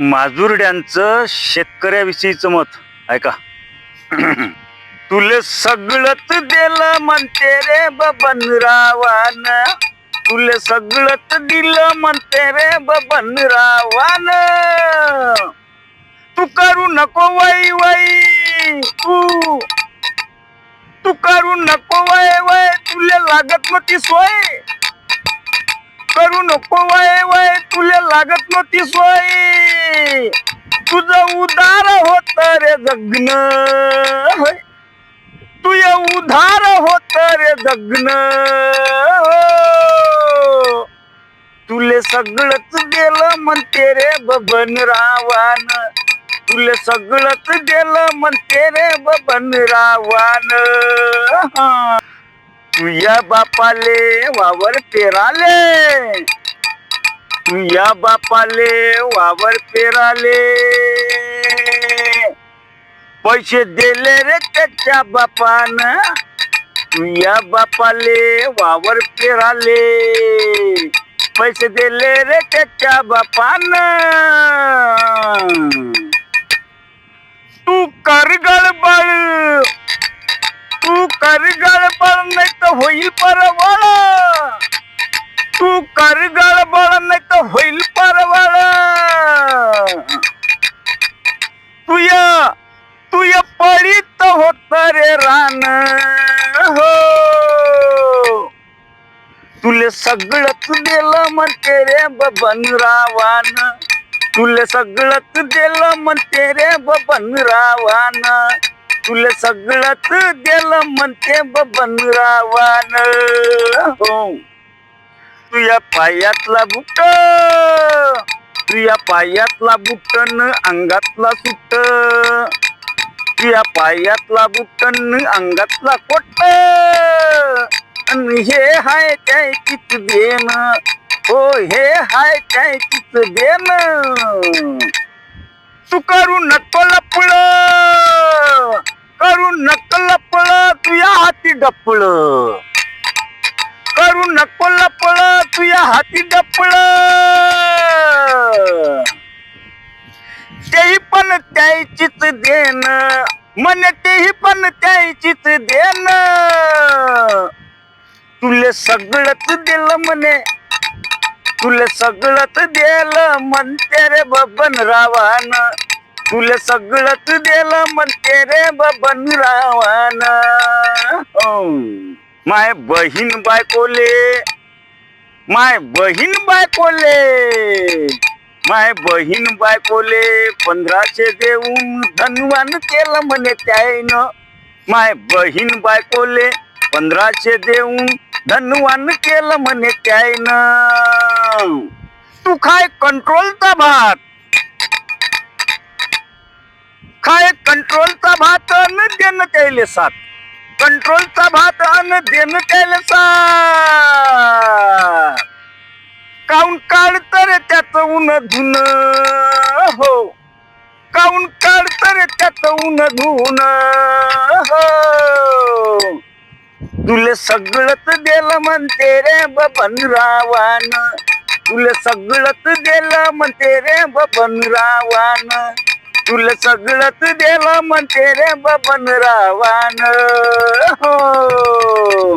माजुरड्यांचं शेतकऱ्याविषयीचं मत. ऐका. तुले सगळंच दिलं म्हणते रे बबनरावान तुले सगळंच दिलं म्हणते रे बबनरावान तू करू नको वै वै तू. तू करू नको वय वय तुले लागत नव्हती सोय. करू नको वय वय. तुले लागत नव्हती सोय. तुझं उदार होत रे जग्न. होय. उधार होत रे जगन. हो. तुले सगळंच दिलं म्हणते रे बबन रावान तुले सगळंच दिलं म्हणते रे बबन रावान तुझ्या बापाले वावर पेराले. तुझ्या बापाले वावर पेराले. पैसे दिले रे त्याच्या बापान. तुझ्या बापाले वावर पेराले. पैसे दिले रे त्याच्या बापान. तू कर गडबड. तू कर गडबड नाही तर होईल परवड तू कर गडबड नाही तर होईल परवड तुया तुया पडीत होत रे रान. हो. तुले सगळंच दिलं म्हणते रे बबन रावान. तुले सगळंच दिलं म्हणते रे बबन रावान. तुला सगळंच दिलं म्हणते बनरावान हो. तुया पायातला बुट. तुया पायातला बुटन अंगातला सुट. तुया पायातला बुटन अंगातला कोट. आणि हे हाय काय कित देन. हो हे हाय काय कित देन. तू करू नको लपळ डप्पळ. करू नको लपळ तुझ्या हाती डप्पळ. तेही पण त्याचीच देन मन तेही पण त्याचीच देन तुले सगळंच दिलं म्हणे. तुले सगळंच दिलं म्हणते रे बबन रावान तुले सगळंच दिलं म्हणते रे बबन रावान माय बहीण बायकोले। माय बहीण बायकोले। माय बहीण बायकोले पंधराशे देऊन धनवान केलं म्हणे त्याईनं। माय बहीण बायकोले पंधराशे देऊन धनवान केलं म्हणे त्याईनं। तू खाय कंट्रोलचा भात। खाय कंट्रोलचा भात न देणं त्याले साथ। कंट्रोलचा भात अन देणं त्याले काऊन काढत तर त्याच ऊन धुन. हो. काऊन काळ तर त्याच ऊन धुन. हो. तुले सगळंच दिलं म्हणते रे बबन रावान. तुले सगळंच दिलं म्हणते रे बबन रावान. तुला सगळंच देवा म्हणते रे बबन रावान. हो.